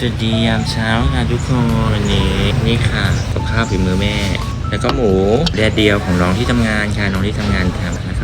สวัสดียามเช้าค่ะทุกคนนี้นี่ค่ะกับข้าวฝีมือแม่ แล้วก็หมูแดดเดียวของน้องที่ทำงานค่ะน้องที่ทำงานทำและ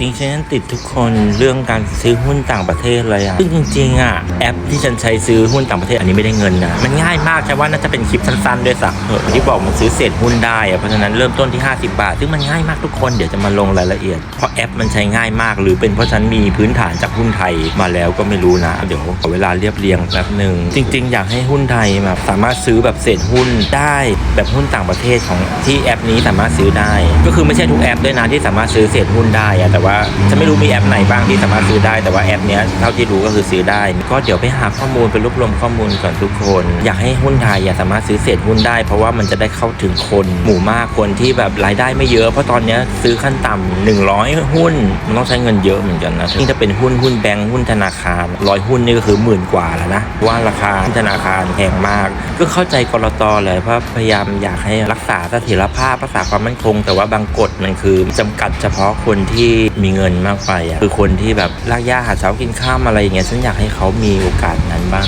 จริงๆฉันติดทุกคนเรื่องการซื้อหุ้นต่างประเทศเลยอะซึ่งจริงๆอะแอปที่ฉันใช้ซื้อหุ้นต่างประเทศอันนี้ไม่ได้เงินนะมันง่ายมากใช่ว่าน่าจะเป็นคลิปสั้นๆด้วยสักเออที่บอกมันซื้อเศษหุ้นได้อะเพราะฉะนั้นเริ่มต้นที่ 50 บาท ซึ่งมันง่ายมากทุกคนเดี๋ยวจะมาลงรายละเอียด เพราะแอปมันใช้ง่ายมาก หรือเป็นเพราะฉันมีพื้นฐานจากหุ้นไทยมาแล้วก็ไม่รู้นะ เดี๋ยวขอเวลาเรียบเรียงแป๊บหนึ่งจริง ๆ อยากให้หุ้นไทยแบบสามารถซื้อแบบเศษหุ้นได้แบบหุ้นต่างประเทศของที่แอปนี้สามารถซื้อได้ ก็คือไม่ใช่ทุกแอปด้วยนะที่สามารถซื้อเศษหุ้นได้แต่ว่าจะไม่รู้มีแอปไหนบ้างที่สามารถซื้อได้แต่ว่าแอปเนี้ยเท่าที่รู้ก็คือซื้อได้ ก็เดี๋ยวไปหาข้อมูลไปรวบรวมข้อมูลก่อนทุกคน อยากให้หุ้นไทยอะสามารถซื้อเศษหุ้นได้ เพราะว่ามันจะได้เข้าถึงคนหมู่มากคนที่แบบรายได้ไม่เยอะเพราะตอนเนี้ยซื้อขั้นต่ำ100 หุ้นมันต้องใช้เงินเยอะเหมือนกันนะนี่ถ้าเป็นหุ้นหุ้นแบงก์หุ้นธนาคารร้อยหุ้นนี่ก็คือหมื่นกว่าแล้วนะว่าราคาธนาคารแพงมาก ก็เข้าใจกรตเลยเพราะพยายามอยากให้รักษาเสถียรภาพรักษาความมั่นคง แต่ว่าบางกฎมันคือจำกัดเฉพาะคนที่มีเงินมากไปอะคือคนที่แบบลากย่าหาเช้ากินข้ามอะไรอย่างเงี้ยฉันอยากให้เขามีโอกาสนั้นบ้าง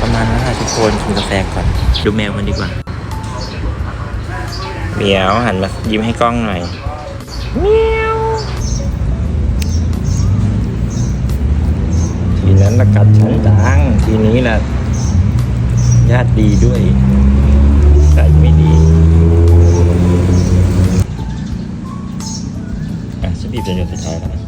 ประมาณนั้นค่ะทุกคนกินกาแฟก่อน ดูแมวกันดีกว่าเหมียวหันมายิ้มให้กล้องหน่อยเหมียวทีนั้นละกัดฉันจังทีนี้ละญาติดีด้วยใส่ไม่ดี อะฉันบีบ